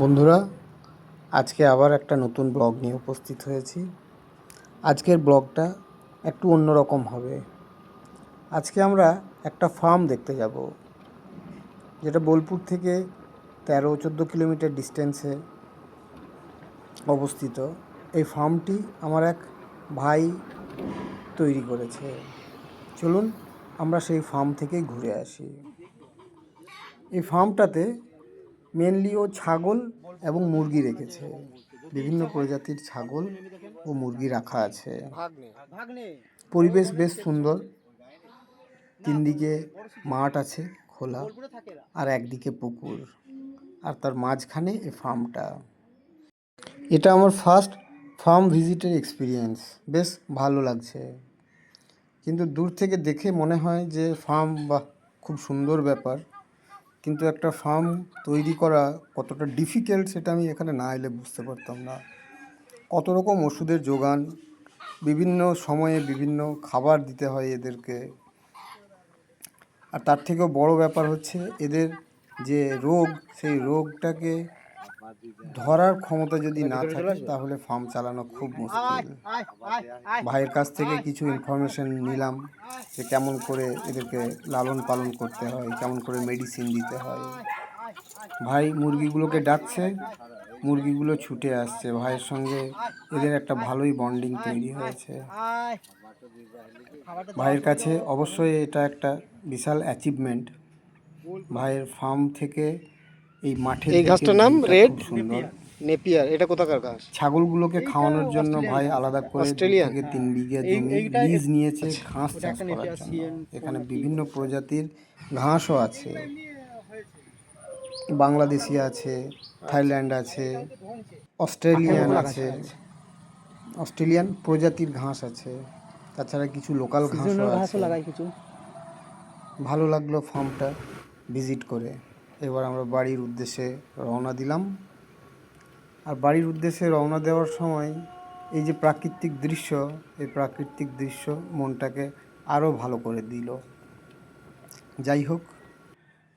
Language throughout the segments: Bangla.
বন্ধুরা, আজকে আবার একটা নতুন ব্লগ নিয়ে উপস্থিত হয়েছি। আজকের ব্লগটা একটু অন্যরকম হবে। আজকে আমরা একটা ফার্ম দেখতে যাব, যেটা বোলপুর থেকে তেরো চোদ্দ কিলোমিটার ডিস্টেন্সে অবস্থিত। এই ফার্মটি আমার এক ভাই তৈরি করেছে। চলুন আমরা সেই ফার্ম থেকেই ঘুরে আসি। এই ফার্মটাতে মেনলি ও ছাগল এবং মুরগি রেখেছে। বিভিন্ন প্রজাতির ছাগল ও মুরগি রাখা আছে। পরিবেশ বেশ সুন্দর। তিন দিকে মাঠ আছে খোলা আর একদিকে পুকুর। আর তার মাঝখানে এই ফার্মটা। এটা আমার ফার্স্ট ফার্ম ভিজিটের এক্সপিরিয়েন্স বেশ ভালো লাগছে। কিন্তু দূর থেকে দেখে মনে হয় যে ফার্ম বা খুব সুন্দর ব্যাপার। কিন্তু একটা ফার্ম তৈরি করা কতটা ডিফিকাল্ট সেটা আমি এখানে না এলে বুঝতে পারতাম না। কত রকম ওষুধের যোগান, বিভিন্ন সময়ে বিভিন্ন খাবার দিতে হয় এদেরকে। আর তার থেকেও বড় ব্যাপার হচ্ছে এদের যে রোগ, সেই রোগটাকে ধরার ক্ষমতা যদি না থাকে তাহলে ফার্ম চালানো খুব মুশকিল। ভাইয়ের কাছ থেকে কিছু ইনফরমেশন নিলাম যে কেমন করে এদেরকে লালন পালন করতে হয় কেমন করে মেডিসিন দিতে হয়। ভাই মুরগিগুলোকে ডাকছে মুরগিগুলো ছুটে আসছে। ভাইয়ের সঙ্গে এদের একটা ভালোই বন্ডিং তৈরি হয়েছে। ভাইয়ের কাছে অবশ্যই এটা একটা বিশাল অ্যাচিভমেন্ট ভাইয়ের ফার্ম থেকে এই মাঠে এই ঘাসটার নাম? সুন্দর। নেপিয়ার। এটা কোথাকার ঘাস ছাগলগুলোকে খাওয়ানোর জন্য ভাই আলাদা করে? থেকে তিন বিঘা জমি লিজ নিয়েছে ঘাস চাষ করার জন্য। এখানে বিভিন্ন প্রজাতির ঘাসও আছে। বাংলাদেশি আছে থাইল্যান্ড আছে অস্ট্রেলিয়ান আছে অস্ট্রেলিয়ান প্রজাতির ঘাস আছে। তাছাড়া কিছু লোকাল ঘাসও আছে। কিছু। ভালো লাগল ফার্মটা ভিজিট করে। এবার আমরা বাড়ির উদ্দেশ্যে রওনা দিলাম। আর বাড়ির উদ্দেশ্যে রওনা দেওয়ার সময় এই যে প্রাকৃতিক দৃশ্য, এই প্রাকৃতিক দৃশ্য মনটাকে আরও ভালো করে দিল। যাই হোক,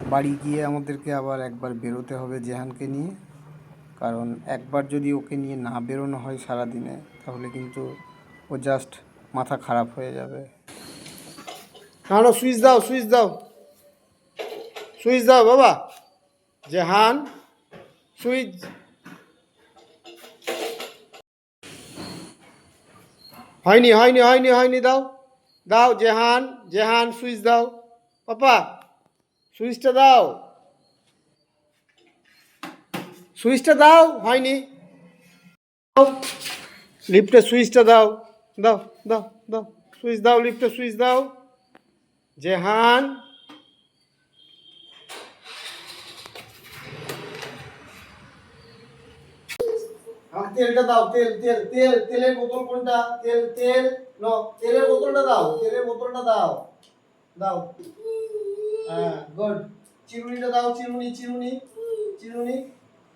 বাড়ি গিয়ে আমাদেরকে আবার একবার বেরোতে হবে জেহানকে নিয়ে। কারণ একবার যদি ওকে নিয়ে না বেরোনো হয় সারাদিনে, তাহলে কিন্তু ও জাস্ট মাথা খারাপ হয়ে যাবে। হানো সুইচ দাও সুইচ দাও। সুইচ দাও, বাবা। জেহান সুইচ হয়নি হয়নি হয়নি হয়নি, দাও। দাও জেহান জেহান সুইচ দাও। পাপা, সুইচটা দাও। সুইচটা দাও, হয়নি। দাও। লিফটের সুইচটা দাও। দাও দাও দাও সুইচ দাও লিফটের সুইচ দাও। জেহান আমাকে তেলটা দাও, তেল তেল তেল, তেলের বোতল কোনটা? তেল তেল, ন, তেলের বোতলটা দাও, তেলের বোতলটা দাও দাও। হ্যাঁ গুড চিরুনিটা দাও, চিরুনি চিরুনি চিরুনি।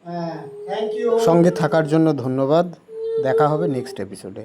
হ্যাঁ থ্যাংক ইউ সঙ্গে থাকার জন্য ধন্যবাদ। দেখা হবে নেক্সট এপিসোডে